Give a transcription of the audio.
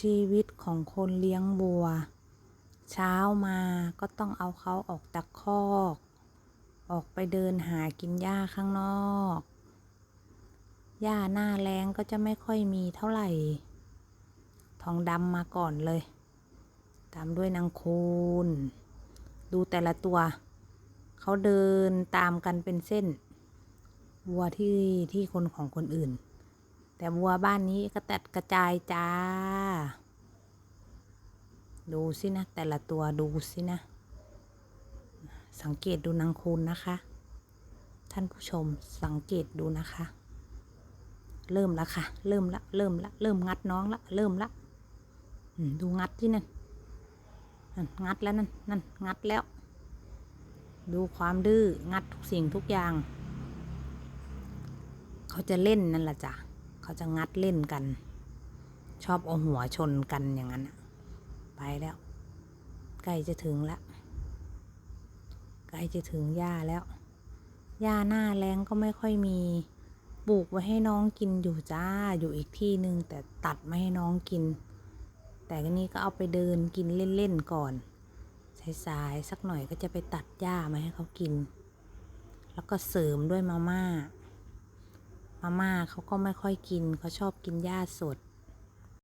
ชีวิตของคนเลี้ยงวัว เช้ามาก็ต้องเอาเขาออกจากคอก ออกไปเดินหากินหญ้าข้างนอกหญ้าหน้าแรงก็จะไม่ค่อยมีเท่าไหร่ ทองดำมาก่อนเลย ตามด้วยนางคูณดูแต่ละตัว เขาเดินตามกันเป็นเส้น วัวที่ที่คนของคนอื่น แต่วัวบ้านนี้ก็แตดกระจายจ้า ดูสินะ แต่ละตัวดูสินะ สังเกตดูนางคูณนะคะ ท่านผู้ชมสังเกตดูนะคะ เริ่มแล้วค่ะ เริ่มละ เริ่มละ เริ่มงัดน้องละ เริ่มละดูงัดที่นั่นนั่นงัดแล้วนั่นนั่นงัดแล้ว ดูความดื้องัดทุกสิ่งทุกอย่าง เขาจะเล่นนั่นแหละจ้ะ เขาจะงัดเล่นกัน ชอบเอาหัวชนกันอย่างนั้นน่ะไปแล้ว ใกล้จะถึงล้วใกล้จะถึงหญ้าแล้วหญ้าหน้าแรงก็ไม่ค่อยมีปลูกไว้ให้น้องกินอยู่จ้าอยู่อีกที่หนึ่งแต่ตัดไม่ให้น้องกิน แต่อันนี้ก็เอาไปเดินกินเล่นๆก่อนสายๆสักหน่อยก็จะไปตัดหญ้ามาให้เขากิน แล้วก็เสริมด้วยมาม่า มาม่าเขาก็ไม่ค่อยกินเขาชอบกินหญ้าสด